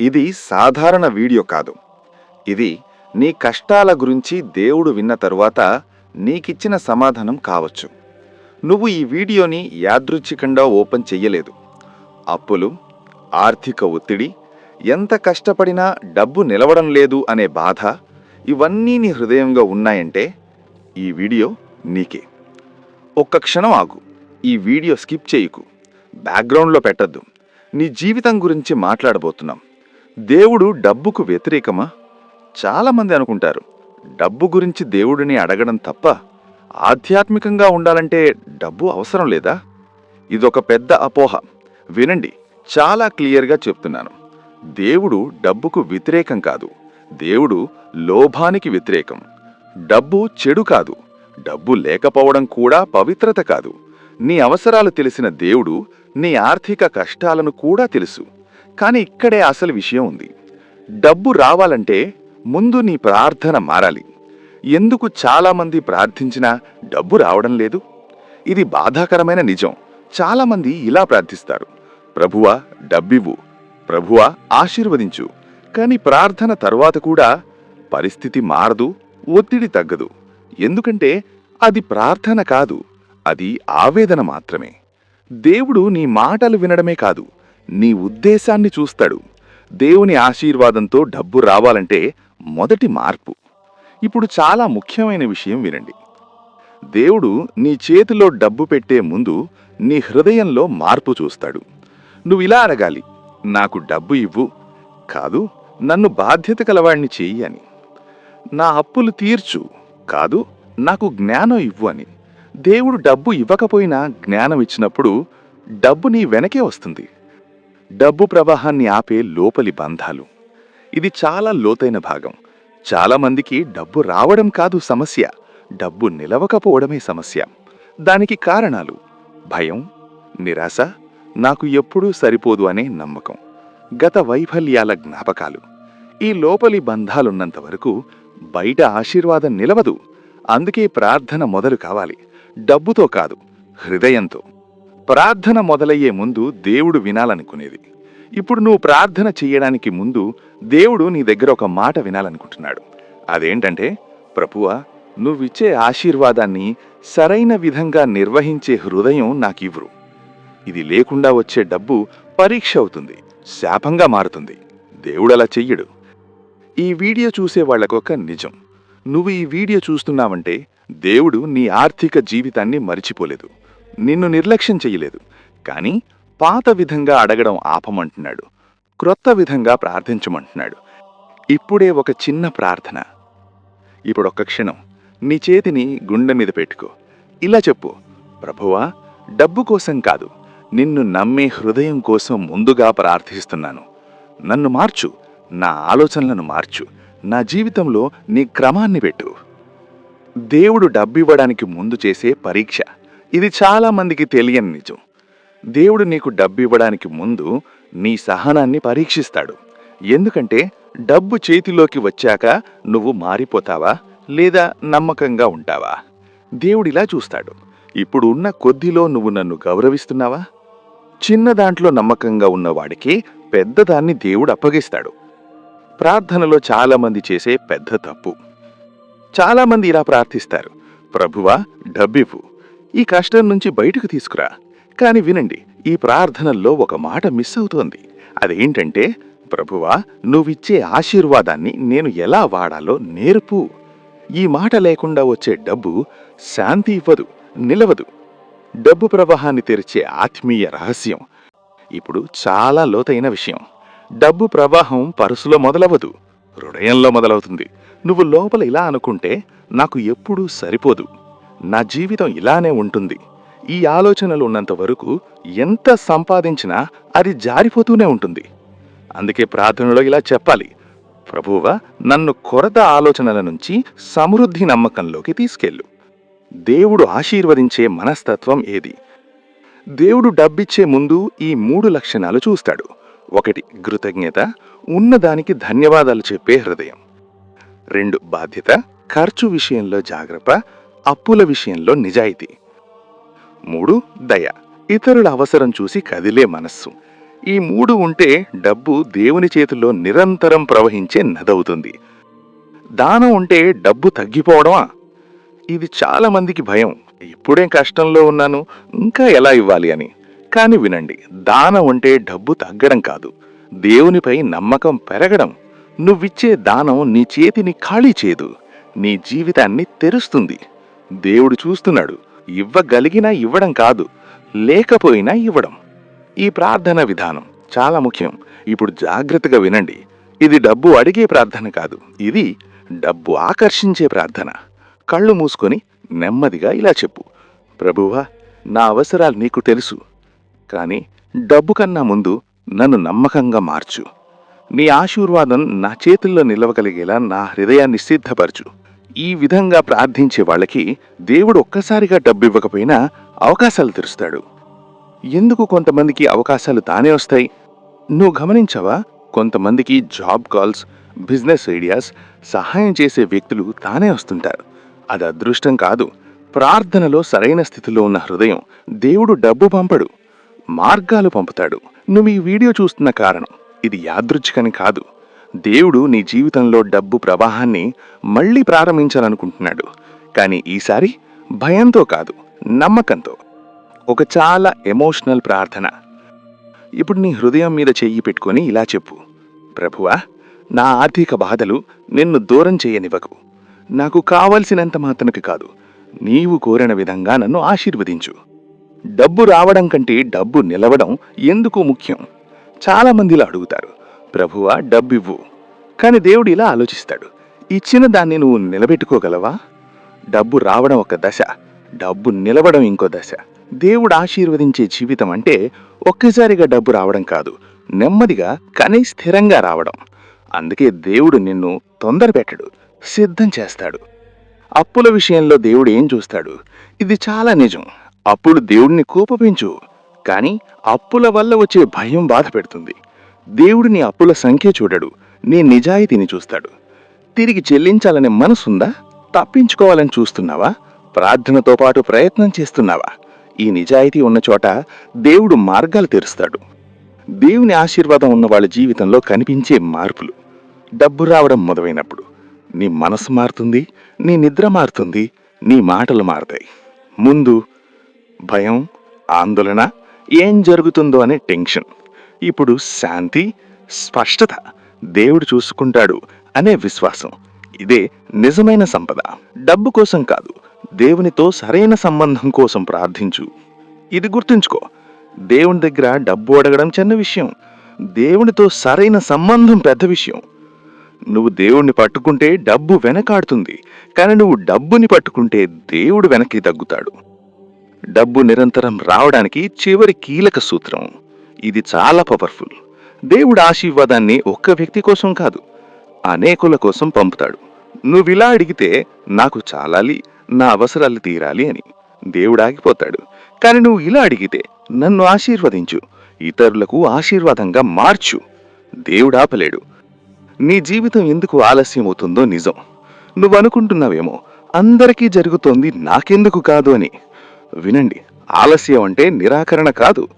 ఇది సాధారణ వీడియో కాదు. ఇది నీ కష్టాల గురించి దేవుడు విన్న తరువాత నీకిచ్చిన సమాధానం కావచ్చు. నువ్వు ఈ వీడియోని యాదృచ్ఛికంగా ఓపెన్ చెయ్యలేదు. అప్పులు ఆర్థిక ఒత్తిడి ఎంత కష్టపడినా డబ్బు నిలవడం లేదు అనే బాధ ఇవన్నీ నీ హృదయంగా ఉన్నాయంటే ఈ వీడియో నీకే. ఒక్క క్షణం ఆగు. ఈ వీడియో స్కిప్ చేయకు. బ్యాక్గ్రౌండ్లో పెట్టద్దు. నీ జీవితం గురించి మాట్లాడబోతున్నాం. దేవుడు డబ్బుకు వ్యతిరేకమా? చాలామంది అనుకుంటారు డబ్బు గురించి దేవుడిని అడగడం తప్ప ఆధ్యాత్మికంగా ఉండాలంటే డబ్బు అవసరం లేదా? ఇదొక పెద్ద అపోహ. వినండి చాలా క్లియర్గా చెప్తున్నాను. దేవుడు డబ్బుకు వ్యతిరేకం కాదు. దేవుడు లోభానికి వ్యతిరేకం. డబ్బు చెడు కాదు. డబ్బు లేకపోవడం కూడా పవిత్రత కాదు. నీ అవసరాలు తెలిసిన దేవుడు నీ ఆర్థిక కష్టాలను కూడా తెలుసు. కానీ ఇక్కడే అసలు విషయం ఉంది. డబ్బు రావాలంటే ముందు నీ ప్రార్థన మారాలి. ఎందుకు చాలామంది ప్రార్థించినా డబ్బు రావడం లేదు? ఇది బాధాకరమైన నిజం. చాలామంది ఇలా ప్రార్థిస్తారు. ప్రభువా డబ్బివ్వు. ప్రభువా ఆశీర్వదించు. కానీ ప్రార్థన తరువాత కూడా పరిస్థితి మారదు ఒత్తిడి తగ్గదు. ఎందుకంటే అది ప్రార్థన కాదు అది ఆవేదన మాత్రమే. దేవుడు నీ మాటలు వినడమే కాదు నీ ఉద్దేశాన్ని చూస్తాడు. దేవుని ఆశీర్వాదంతో డబ్బు రావాలంటే మొదటి మార్పు. ఇప్పుడు చాలా ముఖ్యమైన విషయం వినండి. దేవుడు నీ చేతిలో డబ్బు పెట్టే ముందు నీ హృదయంలో మార్పు చూస్తాడు. నువ్వు ఇలా అడగాలి నాకు డబ్బు ఇవ్వు. కాదు నన్ను బాధ్యత కలవాణ్ణి చెయ్యి అని. నా అప్పులు తీర్చు. కాదు నాకు జ్ఞానం ఇవ్వు అని. దేవుడు డబ్బు ఇవ్వకపోయినా జ్ఞానం ఇచ్చినప్పుడు డబ్బు నీ వెనకే వస్తుంది. డబ్బు ప్రవాహాన్ని ఆపే లోపలి బంధాలు. ఇది చాలా లోతైన భాగం. చాలామందికి డబ్బు రావడం కాదు సమస్య. డబ్బు నిలవకపోవడమే సమస్య. దానికి కారణాలు. భయం నిరాశ నాకు ఎప్పుడూ సరిపోదు అనే నమ్మకం. గత వైఫల్యాల జ్ఞాపకాలు. ఈ లోపలి బంధాలున్నంత వరకు బయట ఆశీర్వాదం నిలవదు. అందుకే ప్రార్థన మొదలు కావాలి. డబ్బుతో కాదు హృదయంతో. ప్రార్థన మొదలయ్యే ముందు దేవుడు వినాలనుకునేది. ఇప్పుడు నువ్వు ప్రార్థన చెయ్యడానికి ముందు దేవుడు నీ దగ్గర ఒక మాట వినాలనుకుంటున్నాడు. అదేంటంటే ప్రభువా నువ్విచ్చే ఆశీర్వాదాన్ని సరైన విధంగా నిర్వహించే హృదయం నాకివ్వరు. ఇది లేకుండా వచ్చే డబ్బు పరీక్ష అవుతుంది శాపంగా మారుతుంది. దేవుడలా చెయ్యడు. ఈ వీడియో చూసే వాళ్ళకొక నిజం. నువ్వు ఈ వీడియో చూస్తున్నావంటే దేవుడు నీ ఆర్థిక జీవితాన్ని మరిచిపోలేదు. నిన్ను నిర్లక్ష్యం చెయ్యలేదు. కానీ పాత విధంగా అడగడం ఆపమంటున్నాడు. క్రొత్త విధంగా ప్రార్థించమంటున్నాడు. ఇప్పుడే ఒక చిన్న ప్రార్థన. ఇప్పుడు ఒక్క క్షణం. నీ చేతిని గుండె మీద పెట్టుకో. ఇలా చెప్పు. ప్రభువా డబ్బు కోసం కాదు. నిన్ను నమ్మే హృదయం కోసం ముందుగా ప్రార్థిస్తున్నాను. నన్ను మార్చు. నా ఆలోచనలను మార్చు. నా జీవితంలో నీ క్రమాన్ని పెట్టు. దేవుడు డబ్బివ్వడానికి ముందు చేసే పరీక్ష. ఇది చాలామందికి తెలియని నిజం. దేవుడు నీకు డబ్బివ్వడానికి ముందు నీ సహనాన్ని పరీక్షిస్తాడు. ఎందుకంటే డబ్బు చేతిలోకి వచ్చాక నువ్వు మారిపోతావా లేదా నమ్మకంగా ఉంటావా? దేవుడిలా చూస్తాడు. ఇప్పుడు ఉన్న కొద్దిలో నువ్వు నన్ను గౌరవిస్తున్నావా? చిన్న దాంట్లో నమ్మకంగా ఉన్నవాడికి పెద్దదాన్ని దేవుడు అప్పగిస్తాడు. ప్రార్థనలో చాలామంది చేసే పెద్ద తప్పు. చాలామంది ఇలా ప్రార్థిస్తారు. ప్రభువా డబ్బివ్వు. ఈ కష్టం నుంచి బయటకు తీసుకురా. కాని వినండి ఈ ప్రార్థనల్లో ఒక మాట మిస్ అవుతోంది. అదేంటంటే ప్రభువా నువ్విచ్చే ఆశీర్వాదాన్ని నేను ఎలా వాడాలో నేర్పు. ఈ మాట లేకుండా వచ్చే డబ్బు శాంతి ఇవ్వదు నిలవదు. డబ్బు ప్రవాహాన్ని తెరిచే ఆత్మీయ రహస్యం. ఇప్పుడు చాలా లోతైన విషయం. డబ్బు ప్రవాహం పరుసులో మొదలవదు హృదయంలో మొదలవుతుంది. నువ్వు లోపల ఇలా అనుకుంటే నాకు ఎప్పుడూ సరిపోదు. నా జీవితం ఇలానే ఉంటుంది. ఈ ఆలోచనలు ఉన్నంత వరకు ఎంత సంపాదించినా అది జారిపోతూనే ఉంటుంది. అందుకే ప్రార్థనలో ఇలా చెప్పాలి. ప్రభువ నన్ను కొరత ఆలోచనల నుంచి సమృద్ధి నమ్మకంలోకి తీసుకెళ్ళు. దేవుడు ఆశీర్వదించే మనస్తత్వం ఏది? దేవుడు డబ్బిచ్చే ముందు ఈ మూడు లక్షణాలు చూస్తాడు. ఒకటి కృతజ్ఞత ఉన్నదానికి ధన్యవాదాలు చెప్పే హృదయం. రెండు బాధ్యత ఖర్చు విషయంలో జాగ్రత్త అప్పుల విషయంలో నిజాయితీ. మూడు దయ. ఇతరుల అవసరం చూసి కదిలే మనస్సు. ఈ మూడు ఉంటే డబ్బు దేవుని చేతుల్లో నిరంతరం ప్రవహించే నదవుతుంది. దానం ఉంటే డబ్బు తగ్గిపోవడమా? ఇది చాలామందికి భయం. ఇప్పుడే కష్టంలో ఉన్నాను? ఇంకా ఎలా ఇవ్వాలి అని. కాని వినండి దానం ఉంటే డబ్బు తగ్గడం కాదు. దేవునిపై నమ్మకం పెరగడం. నువ్విచ్చే దానం నీ చేతిని ఖాళీ చేయదు నీ జీవితాన్ని తెరుస్తుంది. దేవుడు చూస్తున్నాడు. ఇవ్వగలిగినా ఇవ్వడం కాదు లేకపోయినా ఇవ్వడం. ఈ ప్రార్థన విధానం చాలా ముఖ్యం. ఇప్పుడు జాగ్రత్తగా వినండి. ఇది డబ్బు అడిగే ప్రార్థన కాదు. ఇది డబ్బు ఆకర్షించే ప్రార్థన. కళ్ళు మూసుకొని నెమ్మదిగా ఇలా చెప్పు. ప్రభువా నా అవసరాలు నీకు తెలుసు. కానీ డబ్బు కన్నా ముందు నన్ను నమ్మకంగా మార్చు. నీ ఆశీర్వాదం నా చేతుల్లో నిలవగలిగేలా నా హృదయాన్ని సిద్ధపరచు. ఈ విధంగా ప్రార్థించే వాళ్ళకి దేవుడు ఒక్కసారిగా డబ్బు ఇవ్వకపోయినా అవకాశాలు తెరుస్తాడు. ఎందుకు కొంతమందికి అవకాశాలు తానే వస్తాయి? నువ్వు గమనించవా? కొంతమందికి జాబ్ కాల్స్ బిజినెస్ ఐడియాస్ సహాయం చేసే వ్యక్తులు తానే వస్తుంటారు. అది అదృష్టం కాదు. ప్రార్థనలో సరైన స్థితిలో ఉన్న హృదయం దేవుడు డబ్బు పంపడు. మార్గాలు పంపుతాడు. నువ్వు ఈ వీడియో చూస్తున్న కారణం. ఇది యాదృచ్ఛికని కాదు. దేవుడు నీ జీవితంలో డబ్బు ప్రవాహాన్ని మళ్ళీ ప్రారంభించాలనుకుంటున్నాడు. కానీ ఈసారి భయంతో కాదు నమ్మకంతో. ఒక చాలా ఎమోషనల్ ప్రార్థన. ఇప్పుడు నీ హృదయం మీద చెయ్యి పెట్టుకొని ఇలా చెప్పు. ప్రభువా నా ఆర్థిక బాధలు నిన్ను దూరం చేయనివ్వకు. నాకు కావలసినంత మాత్రనికి కాదు నీవు కోరిన విధంగా నన్ను ఆశీర్వదించు. డబ్బు రావడం కంటే డబ్బు నిలవడం ఎందుకు ముఖ్యం? చాలామందిలో అడుగుతారు. ప్రభువా డబ్బివ్వు. కానీ దేవుడు ఇలా ఆలోచిస్తాడు. ఇచ్చిన దాన్ని నువ్వు నిలబెట్టుకోగలవా? డబ్బు రావడం ఒక దశ డబ్బు నిలవడం ఇంకో దశ. దేవుడు ఆశీర్వదించే జీవితం అంటే ఒక్కసారిగా డబ్బు రావడం కాదు నెమ్మదిగా కానీ స్థిరంగా రావడం. అందుకే దేవుడు నిన్ను తొందర పెట్టడు సిద్ధం చేస్తాడు. అప్పుల విషయంలో దేవుడు ఏం చూస్తాడు? ఇది చాలా నిజం. అప్పులు దేవుడిని కోపపించు కానీ అప్పుల వల్ల వచ్చే భయం బాధ పెడుతుంది. దేవుడు నీ అప్పుల సంఖ్య చూడడు. నీ నిజాయితీని చూస్తాడు. తిరిగి చెల్లించాలనే మనసుందా? తప్పించుకోవాలని చూస్తున్నావా? ప్రార్థనతో పాటు ప్రయత్నం చేస్తున్నావా? ఈ నిజాయితీ ఉన్న చోట దేవుడు మార్గాలు తెరుస్తాడు. దేవుని ఆశీర్వాదం ఉన్న వాళ్ళ జీవితంలో కనిపించే మార్పులు. డబ్బు రావడం మొదలైనప్పుడు. నీ మనసు మారుతుంది నీ నిద్ర మారుతుంది నీ మాటలు మారుతాయి. ముందు భయం ఆందోళన ఏం జరుగుతుందో అనే టెన్షన్. ఇప్పుడు శాంతి స్పష్టత దేవుడు చూసుకుంటాడు అనే విశ్వాసం. ఇదే నిజమైన సంపద. డబ్బు కోసం కాదు దేవునితో సరైన సంబంధం కోసం ప్రార్థించు. ఇది గుర్తుంచుకో దేవుని దగ్గర డబ్బు అడగడం చిన్న విషయం దేవునితో సరైన సంబంధం పెద్ద విషయం. నువ్వు దేవుణ్ణి పట్టుకుంటే డబ్బు వెనకాడుతుంది కానీ నువ్వు డబ్బుని పట్టుకుంటే దేవుడు వెనక్కి తగ్గుతాడు. డబ్బు నిరంతరం రావడానికి చివరి కీలక సూత్రం. ఇది చాలా పవర్ఫుల్ దేవుడు ఆశీర్వాదాన్ని ఒక్క వ్యక్తి కోసం కాదు అనేకుల కోసం పంపుతాడు. నువ్విలా అడిగితే నాకు చాలాలి నా అవసరాలు తీరాలి అని దేవుడు ఆగిపోతాడు. కానీ నువ్వు ఇలా అడిగితే నన్ను ఆశీర్వదించు ఇతరులకు ఆశీర్వాదంగా మార్చు. దేవుడు ఆపలేడు. నీ జీవితం ఎందుకు ఆలస్యం అవుతుందో నిజం. నువ్వు అనుకుంటున్నావేమో అందరికీ జరుగుతోంది నాకెందుకు కాదు అని. వినండి ఆలస్యం అంటే నిరాకరణ కాదు.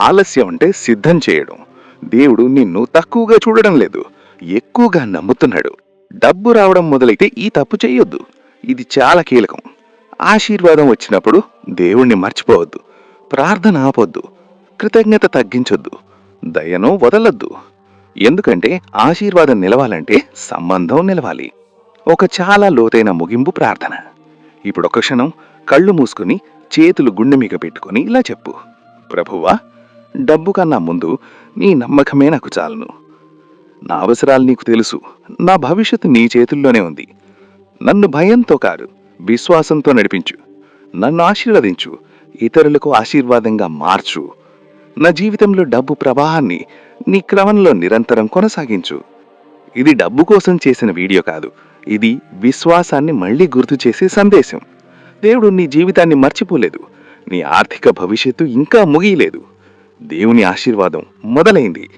ఆలస్యం అంటే సిద్ధం చేయడం. దేవుడు నిన్ను తక్కువగా చూడడం లేదు ఎక్కువగా నమ్ముతున్నాడు. డబ్బు రావడం మొదలైతే ఈ తప్పు చేయొద్దు. ఇది చాలా కీలకం. ఆశీర్వాదం వచ్చినప్పుడు దేవుణ్ణి మర్చిపోవద్దు. ప్రార్థన ఆపొద్దు. కృతజ్ఞత తగ్గించొద్దు. దయను వదలొద్దు. ఎందుకంటే ఆశీర్వాదం నిలవాలంటే సంబంధం నిలవాలి. ఒక చాలా లోతైన ముగింపు ప్రార్థన. ఇప్పుడు ఒక క్షణం కళ్ళు మూసుకుని చేతులు గుండె మీద పెట్టుకుని ఇలా చెప్పు. ప్రభువా డబ్బు కన్నా ముందు నీ నమ్మకమే నాకు చాలును. నా అవసరాలు నీకు తెలుసు. నా భవిష్యత్తు నీ చేతుల్లోనే ఉంది. నన్ను భయంతో కాదు విశ్వాసంతో నడిపించు. నన్ను ఆశీర్వదించు. ఇతరులకు ఆశీర్వాదంగా మార్చు. నా జీవితంలో డబ్బు ప్రవాహాన్ని నీ క్రమంలో నిరంతరం కొనసాగించు. ఇది డబ్బు కోసం చేసిన వీడియో కాదు. ఇది విశ్వాసాన్ని మళ్ళీ గుర్తు చేసే సందేశం. దేవుడు నీ జీవితాన్ని మర్చిపోలేదు. నీ ఆర్థిక భవిష్యత్తు ఇంకా ముగియలేదు. దేవుని ఆశీర్వాదం మొదలైంది.